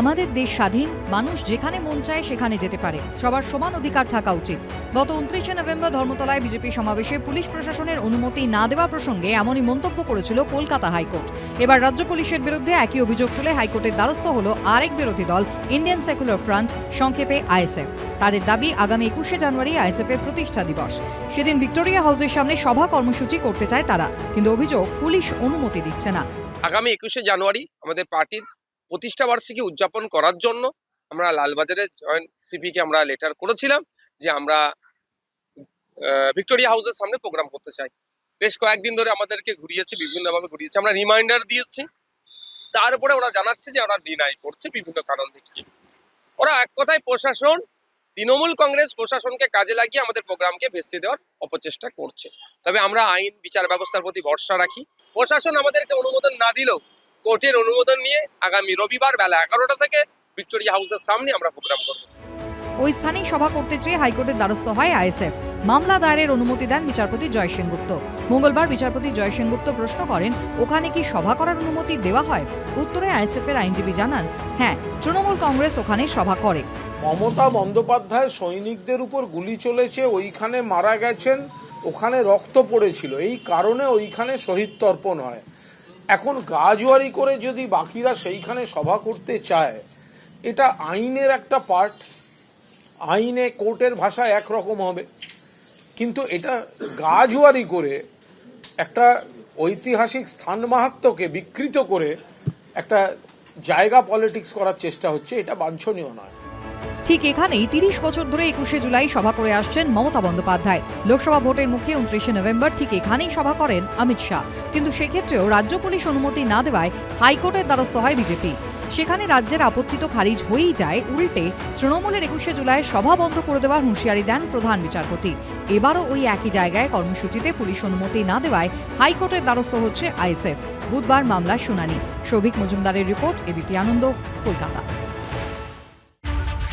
আমাদের দেশ স্বাধীন, মানুষ যেখানে মন চায় সেখানে যেতে পারে। সবার সমান অধিকার থাকা উচিত। গত উনত্রিশে নভেম্বর ধর্মতলায় বিজেপি সমাবেশে পুলিশ প্রশাসনের অনুমতি না দেওয়া প্রসঙ্গে এমনই মন্তব্য করেছিল কলকাতা হাইকোর্ট। এবার রাজ্য পুলিশের বিরুদ্ধে একই অভিযোগ তুলে হাইকোর্টের দ্বারস্থ হল আরেক বিরোধী দল, ইন্ডিয়ান সেকুলার ফ্রন্ট, সংক্ষেপে আইএসএফ। তাদের দাবি আগামী একুশে জানুয়ারি আইএসএফ এর প্রতিষ্ঠা দিবস। সেদিন ভিক্টোরিয়া হাউসের সামনে সভা কর্মসূচি করতে চায় তারা, কিন্তু অভিযোগ পুলিশ অনুমতি দিচ্ছে না। আগামী একুশে জানুয়ারি আমাদের পার্টির প্রতিষ্ঠা বার্ষিকী উদযাপন করার জন্য আমরা লালবাজারে জয়েন্ট সিপিকে আমরা লেটার করেছিলাম যে আমরা ভিক্টোরিয়া হাউসের সামনে প্রোগ্রাম করতে চাই। বেশ কয়েকদিন ধরে আমাদেরকে ঘুরিয়েছে, বিভিন্নভাবে ঘুরিয়েছে। আমরা রিমাইন্ডার দিয়েছি। তারপরে ওরা জানাচ্ছে যে ওরা ডিনাই করছে, বিভিন্ন কারণ দেখিয়ে। ওরা এক কথায় প্রশাসন, তৃণমূল কংগ্রেস প্রশাসনকে কাজে লাগিয়ে আমাদের প্রোগ্রামকে ভেস্তে দেওয়ার অপচেষ্টা করছে। তবে আমরা আইন, বিচার ব্যবস্থার প্রতি ভরসা রাখি। প্রশাসন আমাদেরকে অনুমোদন না দিলেও কোর্টের অনুমোদন নিয়ে আগামী রবিবার বেলা এগারোটা থেকে ভিক্টোরিয়া হাউসের সামনে আমরা প্রোগ্রাম করব। ওই স্থানেই সভা করতে চেয়ে হাইকোর্টের দ্বারস্থ হয় আইএসএফ। মামলা দায়েরের অনুমতি দেন বিচারপতি জয় সেনগুপ্ত। মঙ্গলবার বিচারপতি জয় সেনগুপ্ত প্রশ্ন করেন ওখানে কি সভা করার অনুমতি দেওয়া হয়? উত্তরে আইএসএফ এর আইনজীবী জানান হ্যাঁ তৃণমূল কংগ্রেস ওখানে সভা করে। মমতা বন্দ্যোপাধ্যায় সৈনিকদের উপর গুলি চলেছে ওইখানে মারা গেছেন ওখানে রক্ত পড়েছিল। এই কারণে ওইখানে শহীদ তর্পণ হয়। এখন গাজওয়ারি করে যদি বাকিরা সেইখানে সভা করতে চায়, এটা আইনের একটা পার্ট আইনে কোর্টের ভাষা একরকম হবে। কিন্তু এটা গাজওয়ারি করে একটা ঐতিহাসিক স্থান মাহাত্ম্যকে বিকৃত করে একটা জায়গা পলিটিক্স করার চেষ্টা হচ্ছে, এটা বাঞ্ছনীয় নয়। ঠিক এখানেই তিরিশ বছর ধরে একুশে জুলাই সভা করে আসছেন মমতা বন্দ্যোপাধ্যায়। লোকসভা ভোটের মুখে উনত্রিশে নভেম্বর ঠিক এখানেই সভা করেন অমিত শাহ। কিন্তু সেক্ষেত্রেও রাজ্য পুলিশ অনুমতি না দেওয়ায় হাইকোর্টের দ্বারস্থ হয় বিজেপি। সেখানে রাজ্যের আপত্তি তো খারিজ হয়েই যায়, উল্টে তৃণমূলের একুশে জুলাই সভা বন্ধ করে দেওয়ার হুঁশিয়ারি দেন প্রধান বিচারপতি। এবারও ওই একই জায়গায় কর্মসূচিতে পুলিশ অনুমতি না দেওয়ায় হাইকোর্টের দ্বারস্থ হচ্ছে আইএসএফ। বুধবার মামলার শুনানি। শৌভিক মজুমদারের রিপোর্ট, এবিপি আনন্দ, কলকাতা।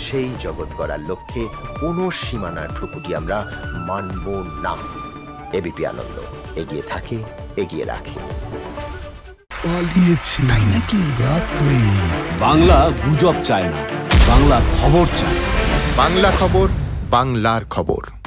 সেই জগৎ গড়ার লক্ষ্যে কোনো সীমানার ঠুকুটি আমরা মানব না। এবিপি আনন্দ এগিয়ে থাকে এগিয়ে রাখে। পালিয়েছে। তাই নাকি? রাত্রে। বাংলা গুজব চায় না বাংলা খবর চায় বাংলা খবর বাংলার খবর।